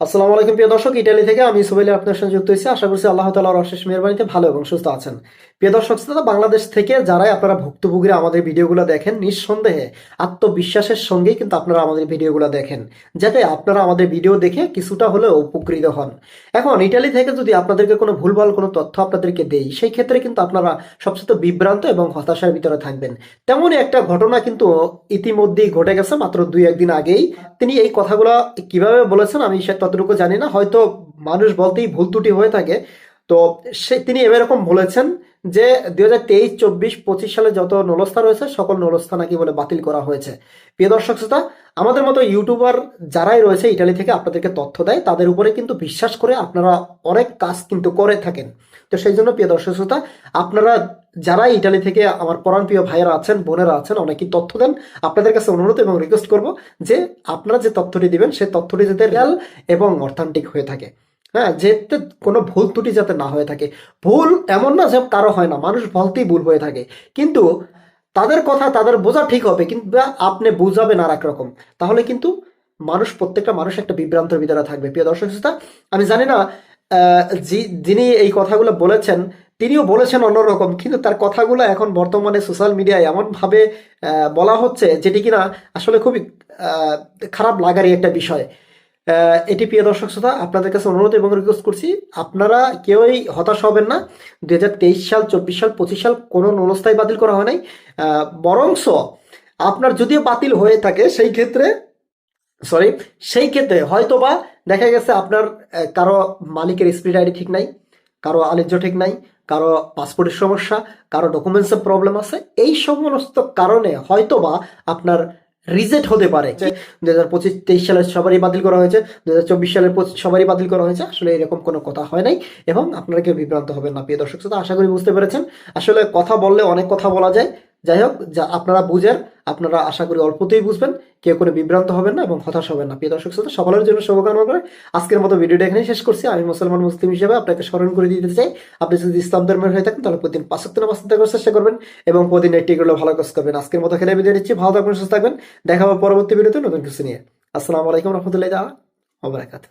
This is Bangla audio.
আসসালামু আলাইকুম প্রিয় দর্শক, ইটালি থেকে আমি সুবেলি আপনার সঙ্গে যুক্ত হয়েছি। আশা করছি আল্লাহ তালার অশেষ মেহরবানিতে ভালো এবং সুস্থ আছেন। প্রিয় দর্শক শ্রোতা, বাংলাদেশ থেকে যারাই আপনারা ভুক্তভোগীরা আমাদের ভিডিওগুলো দেখেন, নিঃসন্দেহে আত্মবিশ্বাসের সঙ্গেই কিন্তু আপনারা আমাদের ভিডিওগুলো দেখেন, যাতে আপনারা আমাদের ভিডিও দেখে কিছুটা হলেও উপকৃত হন। এখন, ইটালি থেকে যদি আপনাদেরকে কোনো ভুলভাল কোনো তথ্য আপনাদেরকে দেই, সেই ক্ষেত্রে কিন্তু আপনারা সবচেয়ে বিভ্রান্ত এবং হতাশার ভিতরে থাকবেন। তেমনই একটা ঘটনা কিন্তু ইতিমধ্যেই ঘটে গেছে, মাত্র দুই একদিন আগেই। তিনি এই কথাগুলো কীভাবে বলেছেন আমি সে ততটুকু জানি না, হয়তো মানুষ বলতেই ভুল ত্রুটি হয়ে থাকে। তো সে, তিনি এরকম বলেছেন যে দুই হাজার তেইশ, চব্বিশ, পঁচিশ সালে যত নলস্থা রয়েছে, সকল নলস্থা নাকি বলে বাতিল করা হয়েছে। প্রিয় দর্শক শ্রোতা, আমাদের মতো ইউটিউবার যারাই রয়েছে ইটালি থেকে আপনাদেরকে তথ্য দেয়, তাদের উপরে কিন্তু বিশ্বাস করে আপনারা অনেক কাজ কিন্তু করে থাকেন। তো সেই জন্য প্রিয় দর্শক শ্রোতা, আপনারা যারা ইটালি থেকে আমার পরাণ প্রিয় ভাইয়েরা আছেন, বোনেরা আছেন, অনেকেই তথ্য দেন। আপনাদের কাছে অনুরোধ এবং রিকোয়েস্ট করব যে আপনারা যে তথ্যটি দিবেন সেই তথ্যটি যাতে রিয়াল এবং অর্থান্তিক হয়ে থাকে। হ্যাঁ যেতে কোনো ভুল ত্রুটি যাতে না হয়ে থাকে। ভুল এমন না যে কারও হয় না, মানুষ বলতেই ভুল হয়ে থাকে। কিন্তু তাদের কথা, তাদের বোঝা ঠিক হবে কিন্তু আপনি বুঝাবেন আর একরকম তাহলে কিন্তু মানুষ, প্রত্যেকটা মানুষ একটা বিভ্রান্তের ভিতরে থাকবে। প্রিয় দর্শক শ্রোতা, আমি জানি না যিনি এই কথাগুলো বলেছেন, তিনিও বলেছেন অন্যরকম, কিন্তু তার কথাগুলো এখন বর্তমানে সোশ্যাল মিডিয়ায় এমনভাবে বলা হচ্ছে, যেটি কিনা আসলে খুবই খারাপ লাগারই একটা বিষয়। এটি প্রিয় দর্শক শ্রোতা, আপনাদের কাছে অনুরোধ এবং রিকোয়েস্ট করছি, আপনারা কেউই হতাশ হবেন না, দুই হাজার তেইশ সাল, চব্বিশ সাল, পঁচিশ সাল কোনো নলস্থায় বাতিল করা হয় নাই বরংস আপনার যদিও বাতিল হয়ে থাকে, সেই ক্ষেত্রে সরি সেই ক্ষেত্রে হয়তোবা দেখা গেছে আপনার কারও মালিকের স্পিড আইডি ঠিক নাই, কারও আলিজ্য ঠিক নাই, কারও পাসপোর্টের সমস্যা, কারও ডকুমেন্টসের প্রবলেম আছে, এই সমস্ত কারণে হয়তোবা আপনার রিজেক্ট হতে পারে। দু হাজার পঁচিশ, তেইশ সালের সবারই বাতিল করা হয়েছে। দু হাজার চব্বিশ সালের সবারই বাতিল করা হয়েছে। আসলে এরকম কোনো কথা হয় নাই এবং আপনারা কেউ বিভ্রান্ত হবেন না। প্রিয় দর্শক শ্রোতা, আশা করি বুঝতে পেরেছেন। আসলে কথা বললে অনেক কথা বলা যায়। যাই হোক যা আপনারা বুঝেন, আপনারা আশা করি অল্পতেই বুঝবেন, কেউ কোনো বিভ্রান্ত হবেন না এবং হতাশ হবেন না। প্রিয় দর্শক শ্রোতা, সকলের জন্য শুভকামনা করে আজকের মতো ভিডিওটা এখানেই শেষ করছি। আমি মুসলমান মুসলিম হিসেবে আপনাকে স্মরণ করে দিতে চাই। আপনি যদি ইসলাম ধর্মের হয়ে থাকেন, তাহলে প্রতিদিন পাঁচ সপ্তাহ পাঁচ করার চেষ্টা করবেন এবং প্রতিদিন একটি করে ভালো কাজ করবেন। আজকের মতো খেলে বিদায় নিচ্ছি। ভালো থাকবেন, সুস্থ থাকবেন। দেখা হবে পরবর্তী ভিডিওতে নতুন কিছু নিয়ে। আসসালামু আলাইকুম রহমতুল্লাহ আবরাকাত